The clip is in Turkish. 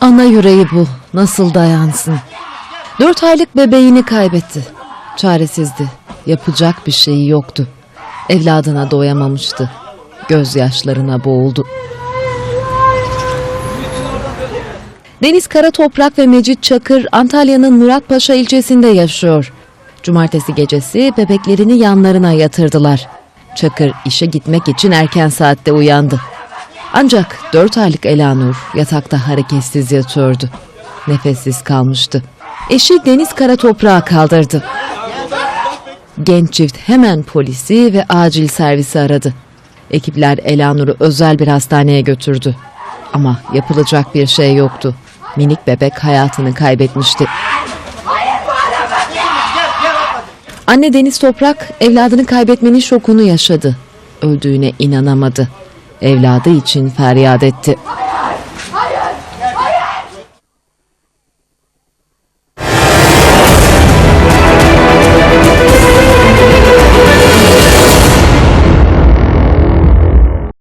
Ana yüreği bu. Nasıl dayansın? Dört aylık bebeğini kaybetti. Çaresizdi. Yapacak bir şeyi yoktu. Evladına doyamamıştı. Gözyaşlarına boğuldu. Deniz Karatoprak ve Mecit Çakır Antalya'nın Muratpaşa ilçesinde yaşıyor. Cumartesi gecesi bebeklerini yanlarına yatırdılar. Çakır işe gitmek için erken saatte uyandı. Ancak 4 aylık Elanur yatakta hareketsiz yatıyordu. Nefessiz kalmıştı. Eşi Deniz Karatoprağı kaldırdı. Genç çift hemen polisi ve acil servisi aradı. Ekipler Elanur'u özel bir hastaneye götürdü. Ama yapılacak bir şey yoktu. Minik bebek hayatını kaybetmişti. Anne Deniz Toprak evladını kaybetmenin şokunu yaşadı. Öldüğüne inanamadı. Evladı için feryat etti.